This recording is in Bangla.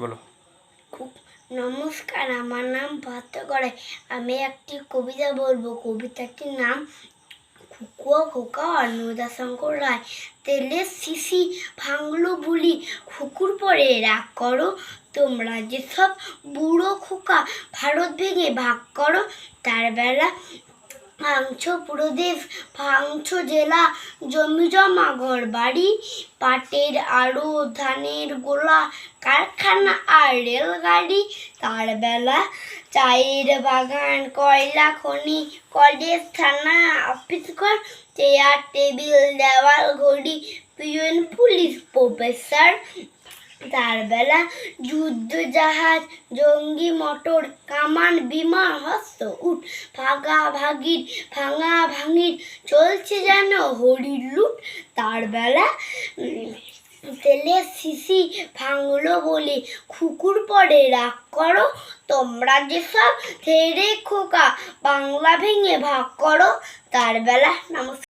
বলো। খুব নমস্কার, আমার নাম ভাত করে আমি একটি কবিতা বলব। কবিতাটির নাম খুকুয়া খোকা অন্নদা শঙ্কর রায়। তেলের শিশি ভাঙলো বুলি, খুকুর পরে রাগ করো। তোমরা যেসব বুড়ো খোকা, ভারত ভেঙে ভাগ করো, তার বেলা ভাঙছ প্রদেশ, ভাঙছ জেলা, জমি জমা ঘর বাড়ি, পাটের আড়ো, ধানের গোলা, কারখানা আর রেলগাড়ি, তার বেলা চায়ের বাগান, কয়লা খনি, কলেজ, থানা অফিস ঘর চেয়ার টেবিল দেওয়াল, ঘড়ি, পিয়ন পুলিশ প্রফেসর তার বেলা যুদ্ধ জাহাজ জঙ্গি মোটর, কামান বিমান হস্ত উঠ ভাগা ভাগির, ভাঙা ভাঙির চলছে যেন হরির লুট। তার বেলা তেলের শিশি ভাঙলো বলে খুকুর পরে রাগ করো। তোমরা যেসব থেরে খোকা, বাংলা ভেঙে ভাগ করো। তার বেলা নমস্কার।